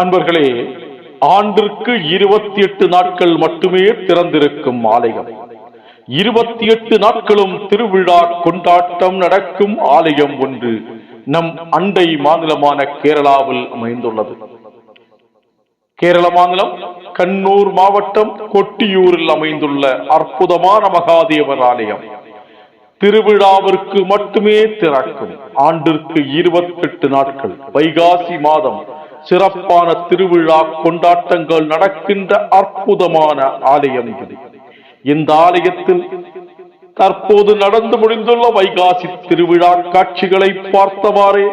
அன்பர்களே ஆண்டிற்கு இருபத்தி எட்டு நாட்கள் மட்டுமே திறந்திருக்கும் ஆலயம். இருபத்தி எட்டு நாட்களும் திருவிழா கொண்டாட்டம் நடக்கும் ஆலயம் ஒன்று நம் அண்டை மாநிலமான கேரளாவில் அமைந்துள்ளது. கேரள மாநிலம் கண்ணூர் மாவட்டம் கொட்டியூரில் அமைந்துள்ள அற்புதமான மகாதேவர் ஆலயம். திருவிழாவிற்கு மட்டுமே திறக்கும். ஆண்டிற்கு இருபத்தெட்டு நாட்கள். வைகாசி மாதம் சிறப்பான திருவிழா கொண்டாட்டங்கள் நடக்கின்ற அற்புதமான ஆலயம் இது. இந்த ஆலயத்தில் தற்போது நடந்து முடிந்துள்ள வைகாசி திருவிழா காட்சிகளை பார்த்தவாறே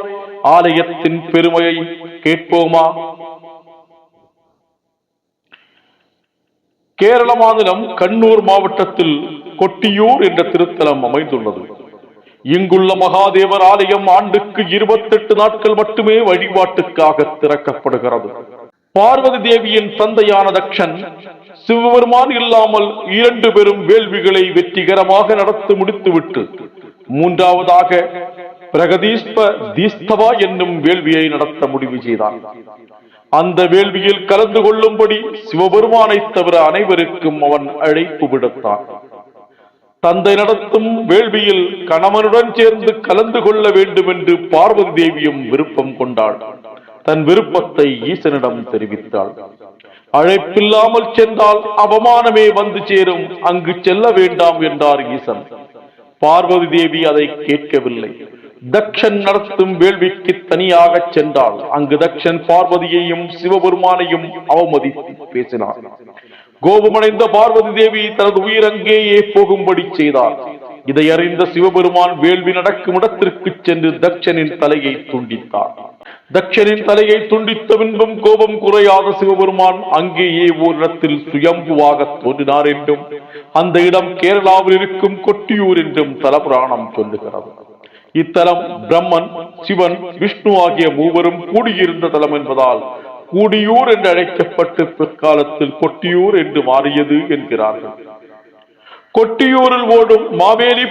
ஆலயத்தின் பெருமையை கேட்போமா? கேரள மாநிலம் கண்ணூர் மாவட்டத்தில் கொட்டியூர் என்ற திருத்தலம் அமைந்துள்ளது. இங்குள்ள மகாதேவர் ஆலயம் ஆண்டுக்கு இருபத்தெட்டு நாட்கள் மட்டுமே வழிபாட்டுக்காக திறக்கப்படுகிறது. பார்வதி தேவியின் தந்தையான தக்ஷன் சிவபெருமான் இல்லாமல் இரண்டு பெரும் வேள்விகளை வெற்றிகரமாக நடத்தி முடித்துவிட்டு மூன்றாவதாக பிரகதீஸ்ப தீஸ்தவா என்னும் வேள்வியை நடத்த முடிவு செய்தார். அந்த வேள்வியில் கலந்து கொள்ளும்படி சிவபெருமானை தவிர அனைவருக்கும் அவன் அழைப்பு விடுத்தான். தந்தை நடத்தும் வேள்வியில் கணவனுடன் சேர்ந்து கலந்து கொள்ள வேண்டும் என்று பார்வதி தேவியும் விருப்பம் கொண்டாள். தன் விருப்பத்தை ஈசனிடம் தெரிவித்தாள். அழைப்பில்லாமல் சென்றால் அவமானமே வந்து சேரும். அங்கு செல்ல வேண்டாம் என்றார் ஈசன். பார்வதி தேவி அதை கேட்கவில்லை. தக்ஷன் நடத்தும் வேள்விக்கு தனியாக சென்றாள். அங்கு தக்ஷன் பார்வதியையும் சிவபெருமானையும் அவமதித்து பேசினார் கோபமடைந்த பார்வதி தேவி தனது உயிர் அங்கேயே போகும்படி செய்தார். இதை அறிந்த சிவபெருமான் வேள்வி நடக்கும் இடத்திற்கு சென்று தக்ஷனின் தலையை துண்டித்தார். தக்ஷனின் தலையை துண்டித்த பின்பும் கோபம் குறையாத சிவபெருமான் அங்கேயே ஓரிடத்தில் சுயம்புவாக தோன்றினார் என்றும் அந்த இடம் கேரளாவில் இருக்கும் கொட்டியூர் என்றும் தலபுராணம் சொல்லுகிறது. இத்தலம் பிரம்மன் சிவன் விஷ்ணு ஆகிய மூவரும் கூடியிருந்த தலம் என்பதால் கூடியூர் என்று அழைக்கப்பட்டு பிற்காலத்தில் கொட்டியூர் என்று மாறியது என்கிறார்கள். கொட்டியூரில் ஓடும் மாவேலி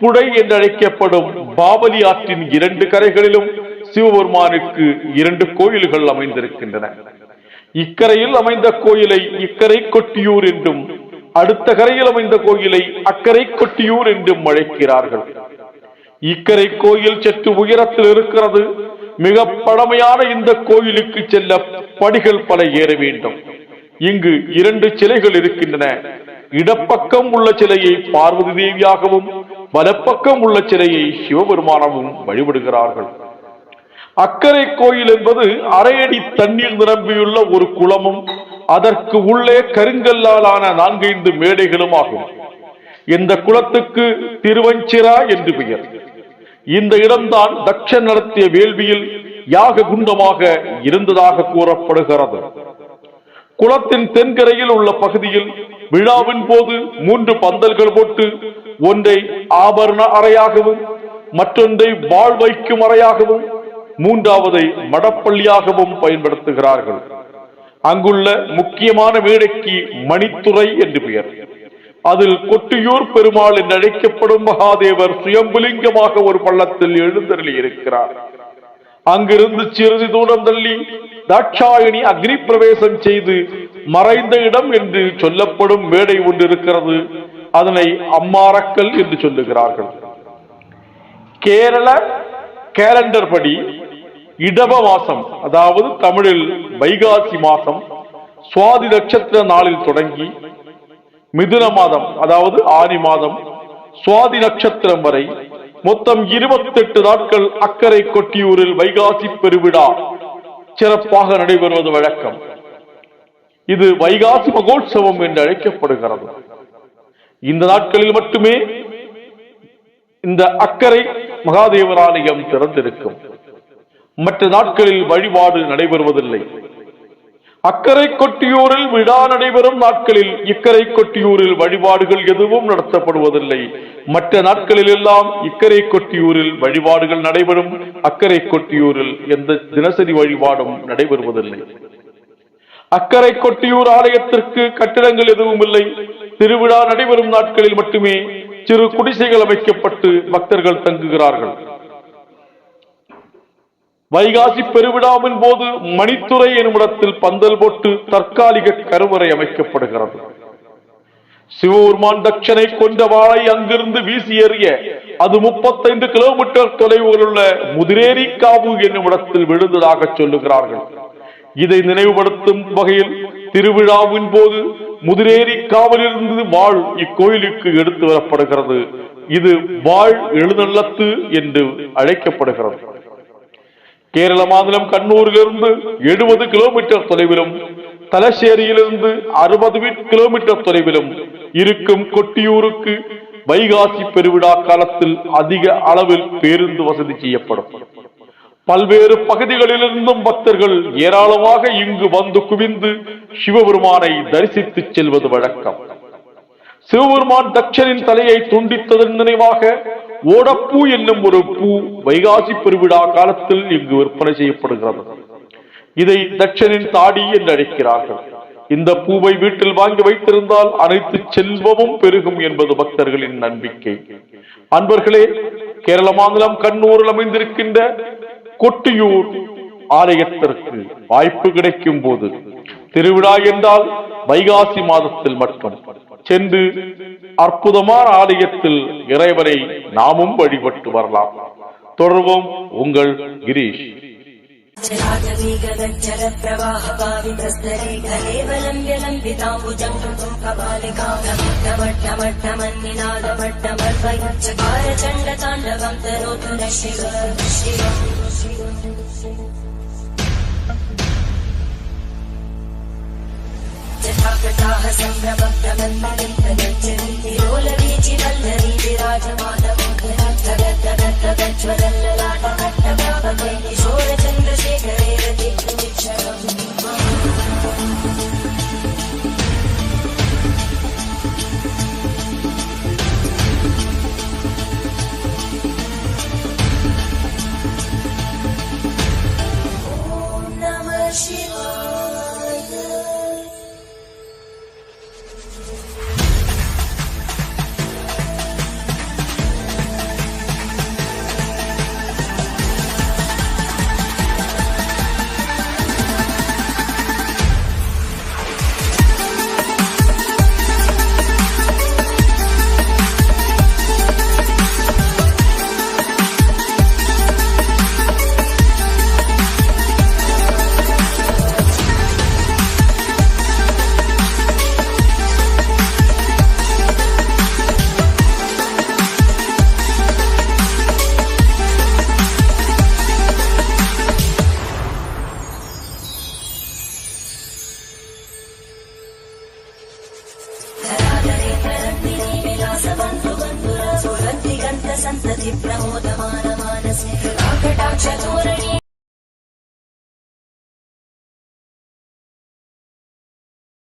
புடை என்று அழைக்கப்படும் பாவலி ஆற்றின் இரண்டு கரைகளிலும் சிவபெருமானுக்கு இரண்டு கோயில்கள் அமைந்திருக்கின்றன. இக்கரையில் அமைந்த கோயிலை இக்கரை கொட்டியூர் என்றும் அடுத்த கரையில் அமைந்த கோயிலை அக்கரை கொட்டியூர் என்றும் அழைக்கிறார்கள். இக்கரை கோயில் சற்று உயரத்தில் இருக்கிறது. மிக பழமையான இந்த கோயிலுக்கு செல்ல படிகள் பல ஏற வேண்டும். இங்கு இரண்டு சிலைகள் இருக்கின்றன. இடப்பக்கம் உள்ள சிலையை பார்வதி தேவியாகவும் வலப்பக்கம் உள்ள சிலையை சிவபெருமானவும் வழிபடுகிறார்கள். அக்கரை கோயில் என்பது அரையடி தண்ணீர் நிரம்பியுள்ள ஒரு குளமும் அதற்கு உள்ளே கருங்கல்லாலான நான்கைந்து மேடைகளும் ஆகும். இந்த குளத்துக்கு திருவஞ்சிரா என்று பெயர். இந்த இடம்தான் தக்ஷன் நடத்திய வேள்வியில் யாக குண்டமாக இருந்ததாக கூறப்படுகிறது. குளத்தின் தென்கரையில் உள்ள பகுதியில் விழாவின் போது மூன்று பந்தல்கள் போட்டு ஒன்றை ஆபரண அறையாகவும் மற்றொன்றை வாழ் வைக்கும் அறையாகவும் மூன்றாவதை மடப்பள்ளியாகவும் பயன்படுத்துகிறார்கள். அங்குள்ள முக்கியமான மேடைக்கு மணித்துறை என்று பெயர். அதில் கொட்டியூர் பெருமாள் என்று அழைக்கப்படும் மகாதேவர் சுயம்புலிங்கமாக ஒரு பள்ளத்தில் எழுந்தருளி இருக்கிறார். அங்கிருந்து சிறிது தூரம் தள்ளி தாட்சாயணி அக்னி பிரவேசம் செய்து மறைந்த இடம் என்று சொல்லப்படும் மேடை ஒன்று இருக்கிறது. அதனை அம்மாரக்கல் என்று சொல்லுகிறார்கள். கேரள கேலண்டர் படி இடப மாசம் அதாவது தமிழில் வைகாசி மாசம் சுவாதி நட்சத்திர நாளில் தொடங்கி மிதுன மாதம் அதாவது ஆனி மாதம் சுவாதி நட்சத்திரம் வரை மொத்தம் இருபத்தெட்டு நாட்கள் அக்கறை கொட்டியூரில் வைகாசி பெருவிழா. சிறப்பாக நடைபெறுவது வழக்கம். இது வைகாசி மகோத்சவம் என்று அழைக்கப்படுகிறது. இந்த நாட்களில் மட்டுமே இந்த அக்கறை மகாதேவர் ஆலயம் திறந்திருக்கும். மற்ற நாட்களில் வழிபாடு நடைபெறுவதில்லை. அக்கரை கொட்டியூரில் விழா நடைபெறும் நாட்களில் இக்கரை கொட்டியூரில் வழிபாடுகள் எதுவும் நடத்தப்படுவதில்லை. மற்ற நாட்களில் எல்லாம் இக்கரை கொட்டியூரில் வழிபாடுகள் நடைபெறும் அக்கரை கொட்டியூரில் எந்த தினசரி வழிபாடும் நடைபெறுவதில்லை. அக்கரை கொட்டியூர் ஆலயத்திற்கு கட்டிடங்கள் எதுவும் இல்லை. திருவிழா நடைபெறும் நாட்களில் மட்டுமே சிறு குடிசைகள் அமைக்கப்பட்டு பக்தர்கள் தங்குகிறார்கள். வைகாசி பெருவிழாவின் போது மணித்துறை என்னுமிடத்தில் பந்தல் போட்டு தற்காலிக கருவறை அமைக்கப்படுகிறது. சிவபெருமான் தட்சனை கொண்ட வாழை அங்கிருந்து வீசி எறிய அது முப்பத்தைந்து கிலோமீட்டர் தொலைவில் உள்ள முதிரேரி காவு என்னும் இடத்தில் விழுந்ததாக சொல்லுகிறார்கள். இதை நினைவுபடுத்தும் வகையில் திருவிழாவின் போது முதிரேரி காவலிருந்து வாழ் இக்கோயிலுக்கு எடுத்து வரப்படுகிறது. இது வாழ் எழுநள்ளத்து என்று அழைக்கப்படுகிறது. கேரள மாநிலம் கண்ணூரிலிருந்து எழுபது கிலோமீட்டர் தொலைவிலும் தலசேரியிலிருந்து அறுபது கிலோமீட்டர் தொலைவிலும் இருக்கும் கொட்டியூருக்கு வைகாசி பெருவிழா காலத்தில் அதிக அளவில் பேருந்து வசதி செய்யப்படும். பல்வேறு பகுதிகளிலிருந்தும் பக்தர்கள் ஏராளமாக இங்கு வந்து குவிந்து சிவபெருமானை தரிசித்து செல்வது வழக்கம். சிவபெருமான் தட்சனின் தலையை துண்டித்ததன் நினைவாக ஓடப்பூ என்னும் ஒரு பூ வைகாசி பெருவிழா காலத்தில் இங்கு விற்பனை செய்யப்படுகிறது. இதை தட்சனின் தாடி என்று அழைக்கிறார்கள். இந்த பூவை வீட்டில் வாங்கி வைத்திருந்தால் அனைத்து செல்வமும் பெருகும் என்பது பக்தர்களின் நம்பிக்கை. அன்பர்களே கேரள மாநிலம் கண்ணூரில் அமைந்திருக்கின்ற கொட்டியூர் ஆலயத்திற்கு வாய்ப்பு கிடைக்கும் போது திருவிழா என்றால் வைகாசி மாதத்தில் மட்டும். சென்று அற்புதமான ஆலயத்தில் இறைவனை நாமும் வழிபட்டு வரலாம். தொடர்வோம் உங்கள் கிரீஷ். च సాహసంగ భక్త మందిరం ప్రదర్శనం తిరోల వీచి వల్లరి సంతతి ప్రమోదమానమానసి రాకటాక్ష ధోరణి